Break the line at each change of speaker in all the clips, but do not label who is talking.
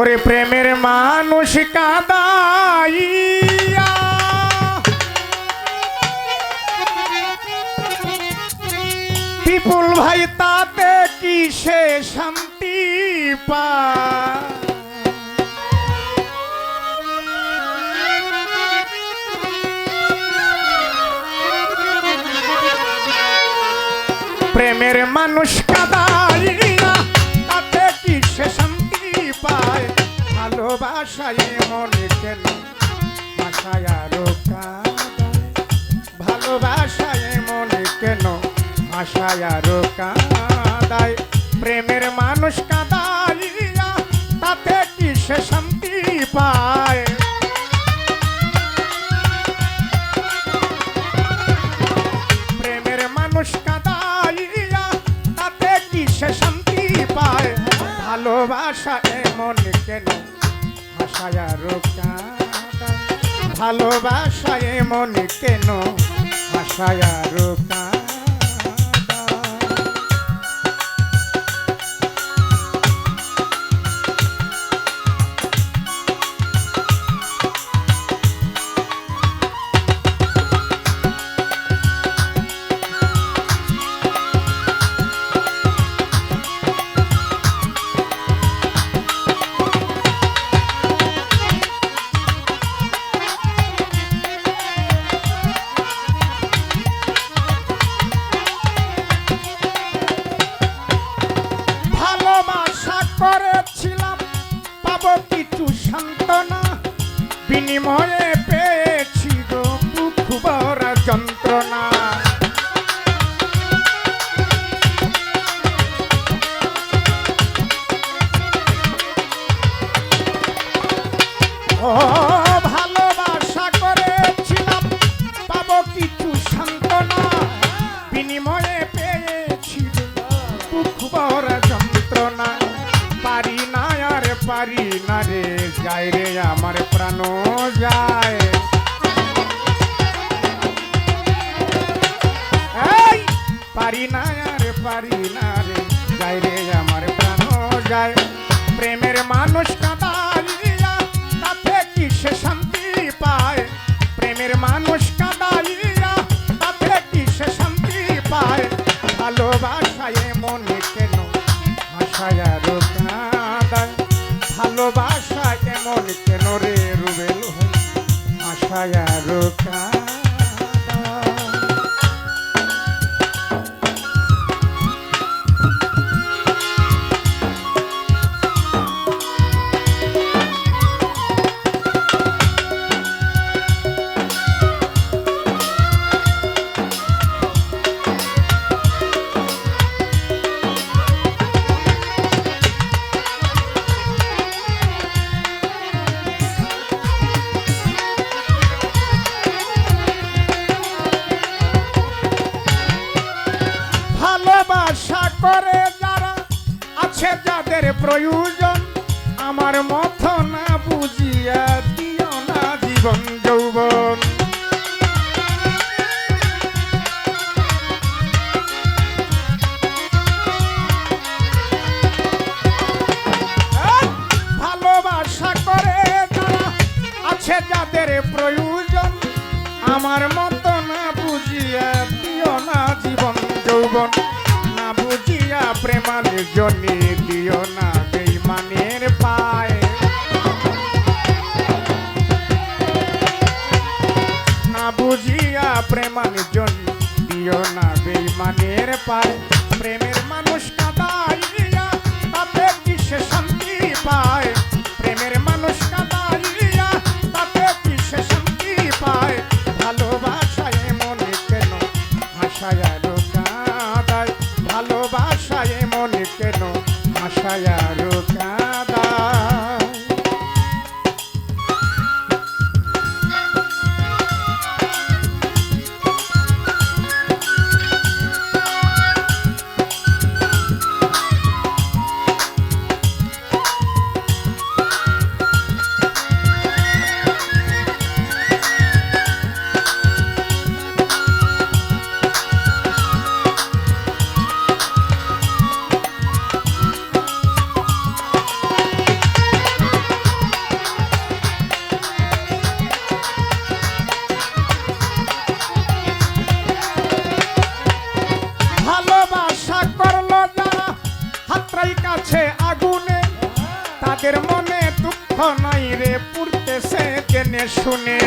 ওরে প্রেমের মানুষ কাদাইয়া। বিপুল ভাই, তাতে কি সে শান্তি পায়? প্রেমের মানুষ কাদাইয়া, তাতে কি সে শান্তি পায়, ভালোবাসায় মনে কেন? বাসায় আরও ভালোবাসায় মনে কেন? ভাষায় আরও কাদায়, প্রেমের মানুষ কাদাইয়া তাতে কি সে শান্তি পায়? ভালোবাসা এমন কেন? ভাষায় রোকা ভালোবাসা এমন কেন? ভাষায় আরও করেছিলাম পাবো কিছু সান্ত্বনা বিনিময়ে যায় রে, আমার প্রাণ যায়। পারি না আর পারি না রে, যায় রে, আমার প্রাণ যায়। প্রেমের মানুষ কাদাইয়া তাতে কি সে শান্তি পায়? প্রেমের মানুষ কাদাইয়া তাতে কি সে শান্তি পায়? ভালোবাসায় মনে এমন ভালোবাসা করে যারা আছে যাদের প্রয়োজন আমার মত না বুঝিয়া দিও না জীবন যৌবন। বুঝিয়া প্রেমানের দিও না বেইমানের পায়। না বুঝিয়া প্রেমানের জন্য দিও না বেইমানের পায়। আছে আগুনে। তাদের মনে দুঃখ নাই রে পুড়তেছে কেনে শুনে।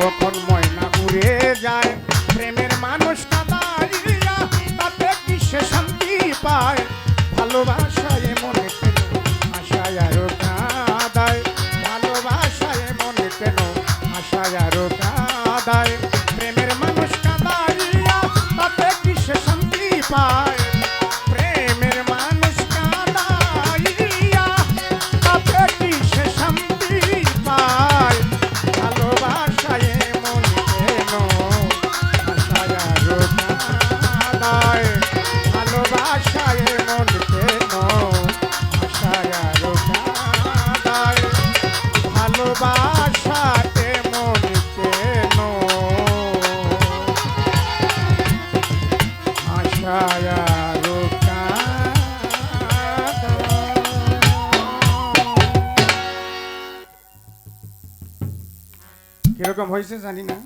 কখন ছায়া কীরকম হয়েছে জানি না।